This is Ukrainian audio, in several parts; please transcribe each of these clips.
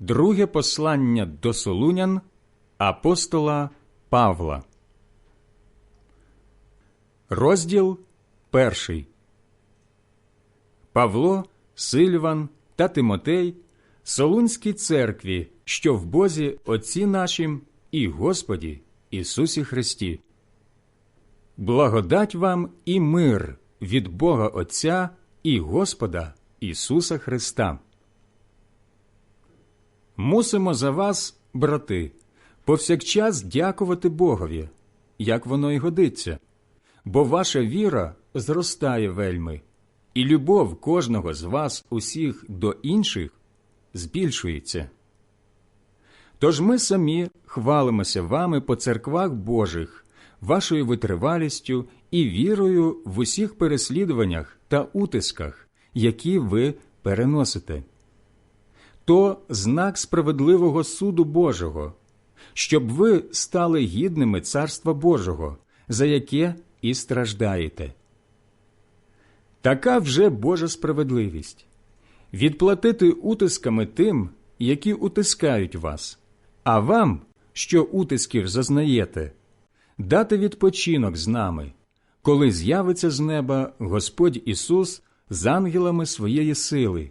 Друге послання до Солунян апостола Павла. Розділ перший. Павло, Сильван та Тимотей Солунській церкві, що в Бозі Отці нашім і Господі Ісусі Христі. Благодать вам і мир від Бога Отця і Господа Ісуса Христа. Мусимо за вас, брати, повсякчас дякувати Богові, як воно й годиться, бо ваша віра зростає вельми, і любов кожного з вас усіх до інших збільшується. Тож ми самі хвалимося вами по церквах Божих, вашою витривалістю і вірою в усіх переслідуваннях та утисках, які ви переносите то знак справедливого суду Божого, щоб ви стали гідними Царства Божого, за яке і страждаєте. Така вже Божа справедливість відплатити утисками тим, які утискають вас, а вам, що утисків зазнаєте, дати відпочинок з нами, коли з'явиться з неба Господь Ісус з ангелами своєї сили,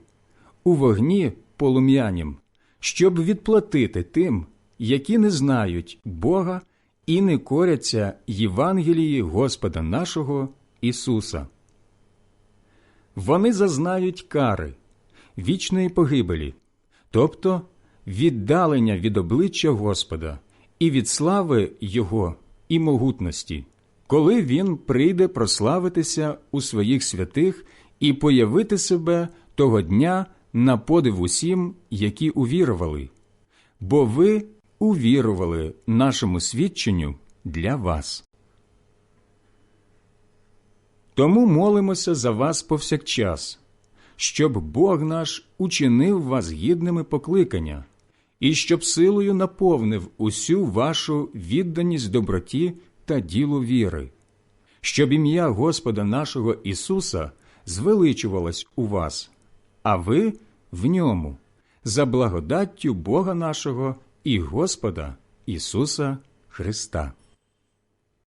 у вогні полум'янім, щоб відплатити тим, які не знають Бога і не коряться Євангелії Господа нашого Ісуса. Вони зазнають кари, вічної погибелі, тобто віддалення від обличчя Господа і від слави Його і могутності, коли Він прийде прославитися у своїх святих і появити себе того дня на подив усім, які увірували, бо ви увірували нашому свідченню для вас. Тому молимося за вас повсякчас, щоб Бог наш учинив вас гідними покликання, і щоб силою наповнив усю вашу відданість доброті та ділу віри, щоб ім'я Господа нашого Ісуса звеличувалось у вас а ви в ньому, за благодаттю Бога нашого і Господа Ісуса Христа.